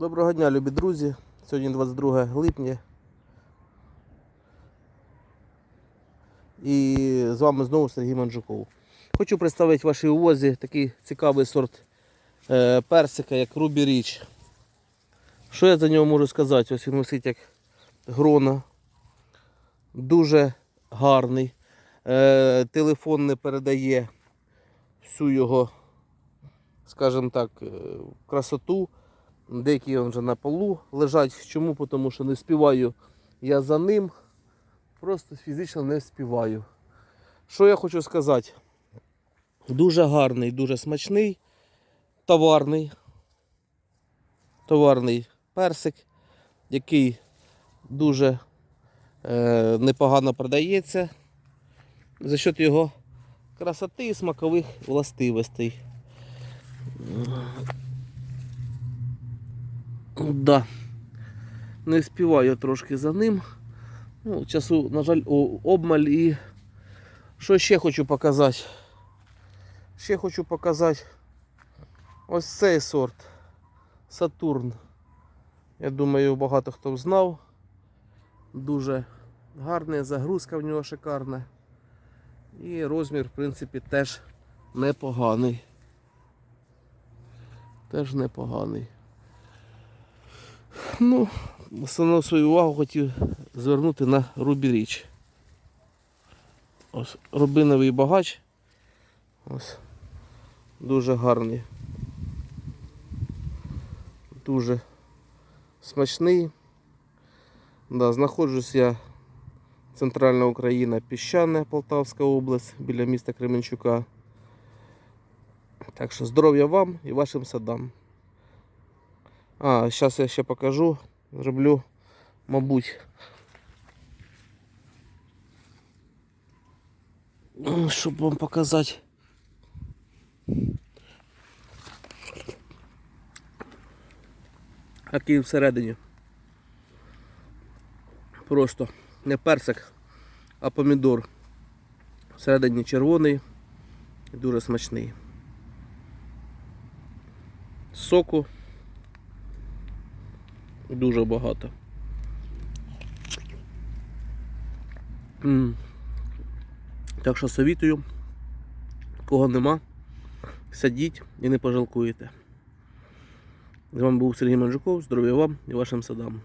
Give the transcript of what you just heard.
Доброго дня, любі друзі. Сьогодні 22 липня. І з вами знову Сергій Манджуков. Хочу представити вашій увазі такий цікавий сорт е, персика, як Рубі Річ. Що я за нього можу сказати? Ось він висить як грона. Дуже гарний. Е, телефон не передає всю його, скажімо так, е, красоту. Деякі вже на полу лежать. Чому? Тому що не співаю я за ним. Просто фізично не співаю. Що я хочу сказати? Дуже гарний, дуже смачний, товарний. Товарний персик, який дуже е, непогано продається за счет його красоти і смакових властивостей. Да. Не співаю трошки за ним. Ну, часу, на жаль, обмаль і що ще хочу показати? Ще хочу показати ось цей сорт Сатурн. Я думаю, багато хто знав. Дуже гарна загрузка в нього шикарна. І розмір, в принципі, теж непоганий. Теж непоганий. Ну, основну свою увагу хотів звернути на Рубі Річ. Ось рубиновий багач. Ось. Дуже гарний. Дуже смачний. Да, знаходжусь я Центральна Україна, Піщане, Полтавська область, біля міста Кременчука. Так що здоров'я вам і вашим садам. А, зараз я ще покажу. Зроблю, мабуть. Щоб вам показати. Який всередині. Просто не персик, а помідор. Всередині червоний і дуже смачний. Соку дуже багато. Так що совітую, кого нема, садіть і не пожалкуєте. З вами був Сергій Манжуков. Здоров'я вам і вашим садам.